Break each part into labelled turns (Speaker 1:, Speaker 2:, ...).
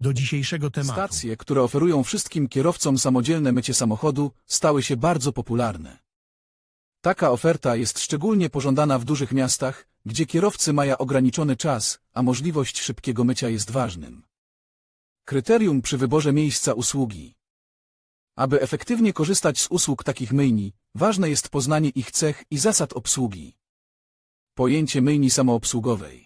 Speaker 1: do dzisiejszego tematu.
Speaker 2: Stacje, które oferują wszystkim kierowcom samodzielne mycie samochodu, stały się bardzo popularne. Taka oferta jest szczególnie pożądana w dużych miastach, gdzie kierowcy mają ograniczony czas, a możliwość szybkiego mycia jest ważnym. Kryterium przy wyborze miejsca usługi. Aby efektywnie korzystać z usług takich myjni, ważne jest poznanie ich cech i zasad obsługi. Pojęcie myjni samoobsługowej.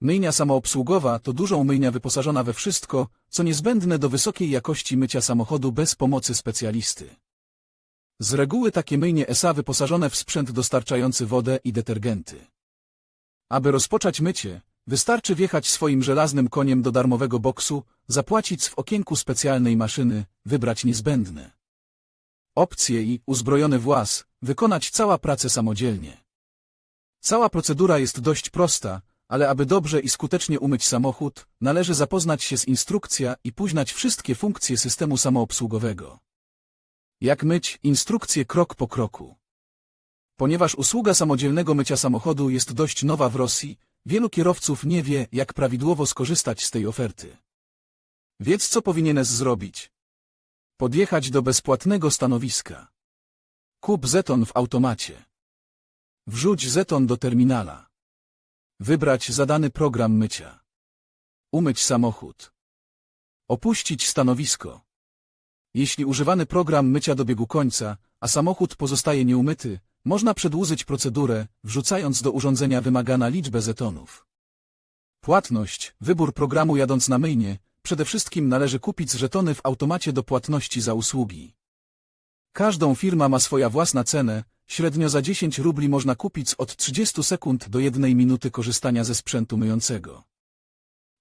Speaker 2: Myjnia samoobsługowa to dużą myjnia wyposażona we wszystko, co niezbędne do wysokiej jakości mycia samochodu bez pomocy specjalisty. Z reguły takie myjnie ESA wyposażone w sprzęt dostarczający wodę i detergenty. Aby rozpocząć mycie, wystarczy wjechać swoim żelaznym koniem do darmowego boksu, zapłacić w okienku specjalnej maszyny, wybrać niezbędne opcje i, uzbrojony włas, wykonać cała pracę samodzielnie. Cała procedura jest dość prosta, ale aby dobrze i skutecznie umyć samochód, należy zapoznać się z instrukcja i poznać wszystkie funkcje systemu samoobsługowego. Jak myć instrukcje krok po kroku. Ponieważ usługa samodzielnego mycia samochodu jest dość nowa w Rosji, wielu kierowców nie wie, jak prawidłowo skorzystać z tej oferty. Wiedz, co powinieneś zrobić. Podjechać do bezpłatnego stanowiska. Kup zeton w automacie. Wrzuć zeton do terminala. Wybrać zadany program mycia. Umyć samochód. Opuścić stanowisko. Jeśli używany program mycia dobiegł końca, a samochód pozostaje nieumyty, można przedłużyć procedurę, wrzucając do urządzenia wymagana liczbę zetonów. Płatność, wybór programu jadąc na myjnie, przede wszystkim należy kupić żetony w automacie do płatności za usługi. Każdą firma ma swoja własna cenę, średnio za 10 rubli można kupić od 30 sekund do 1 minuty korzystania ze sprzętu myjącego.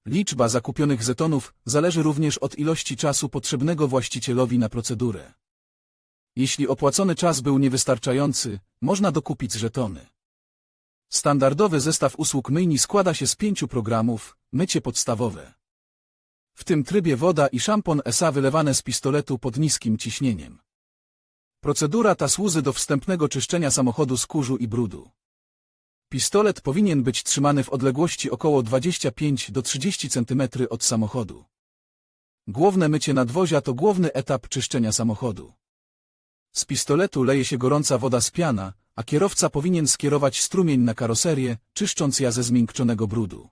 Speaker 2: Liczba zakupionych zetonów zależy również od ilości czasu potrzebnego właścicielowi na procedurę. Jeśli opłacony czas był niewystarczający, można dokupić żetony. Standardowy zestaw usług myjni składa się z pięciu programów, mycie podstawowe. W tym trybie woda i szampon ESA wylewane z pistoletu pod niskim ciśnieniem. Procedura ta służy do wstępnego czyszczenia samochodu z kurzu i brudu. Pistolet powinien być trzymany w odległości około 25 do 30 cm od samochodu. Główne mycie nadwozia to główny etap czyszczenia samochodu. Z pistoletu leje się gorąca woda z piana, a kierowca powinien skierować strumień na karoserię, czyszcząc ja ze zmiękczonego brudu.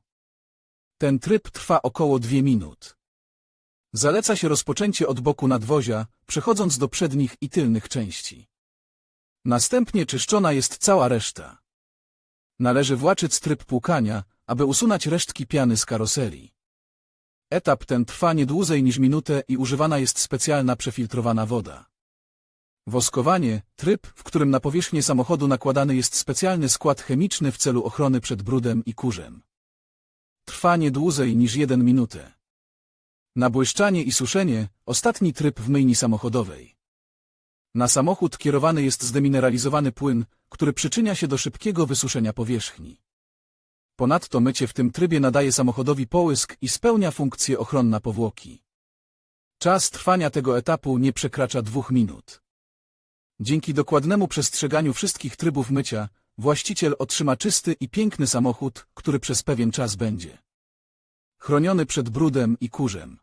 Speaker 2: Ten tryb trwa około 2 minut. Zaleca się rozpoczęcie od boku nadwozia, przechodząc do przednich i tylnych części. Następnie czyszczona jest cała reszta. Należy właczyć tryb płukania, aby usunąć resztki piany z karoserii. Etap ten trwa nie dłużej niż minutę i używana jest specjalna przefiltrowana woda. Woskowanie, tryb, w którym na powierzchnię samochodu nakładany jest specjalny skład chemiczny w celu ochrony przed brudem i kurzem. Trwa nie dłużej niż jeden minutę. Nabłyszczanie i suszenie, ostatni tryb w myjni samochodowej. Na samochód kierowany jest zdemineralizowany płyn, który przyczynia się do szybkiego wysuszenia powierzchni. Ponadto mycie w tym trybie nadaje samochodowi połysk i spełnia funkcję ochronna powłoki. Czas trwania tego etapu nie przekracza dwóch minut. Dzięki dokładnemu przestrzeganiu wszystkich trybów mycia, właściciel otrzyma czysty i piękny samochód, który przez pewien czas będzie chroniony przed brudem i kurzem.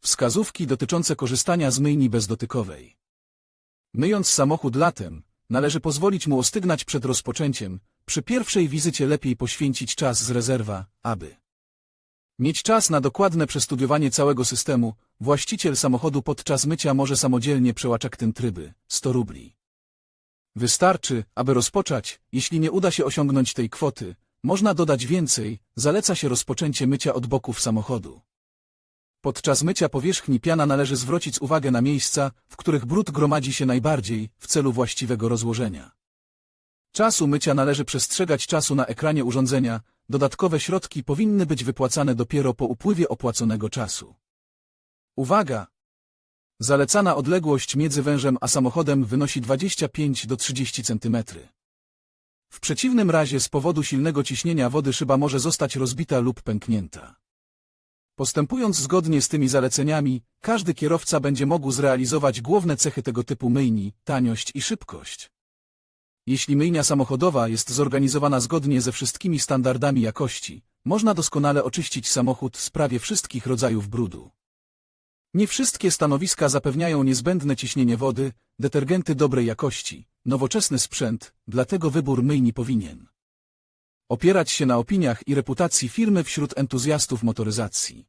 Speaker 2: Wskazówki dotyczące korzystania z myjni bezdotykowej. Myjąc samochód latem, należy pozwolić mu ostygnać przed rozpoczęciem. Przy pierwszej wizycie lepiej poświęcić czas z rezerwa, aby mieć czas na dokładne przestudiowanie całego systemu. Właściciel samochodu podczas mycia może samodzielnie przełaczać tym tryby 100 rubli. Wystarczy, aby rozpocząć, jeśli nie uda się osiągnąć tej kwoty, można dodać więcej, zaleca się rozpoczęcie mycia od boków samochodu. Podczas mycia powierzchni piana należy zwrócić uwagę na miejsca, w których brud gromadzi się najbardziej, w celu właściwego rozłożenia. Czasu mycia należy przestrzegać czasu na ekranie urządzenia, dodatkowe środki powinny być wypłacane dopiero po upływie opłaconego czasu. Uwaga! Zalecana odległość między wężem a samochodem wynosi 25 do 30 cm. W przeciwnym razie z powodu silnego ciśnienia wody szyba może zostać rozbita lub pęknięta. Postępując zgodnie z tymi zaleceniami, każdy kierowca będzie mógł zrealizować główne cechy tego typu myjni, taniość i szybkość. Jeśli myjnia samochodowa jest zorganizowana zgodnie ze wszystkimi standardami jakości, można doskonale oczyścić samochód z prawie wszystkich rodzajów brudu. Nie wszystkie stanowiska zapewniają niezbędne ciśnienie wody, detergenty dobrej jakości, nowoczesny sprzęt, dlatego wybór myjni powinien opierać się na opiniach i reputacji firmy wśród entuzjastów motoryzacji.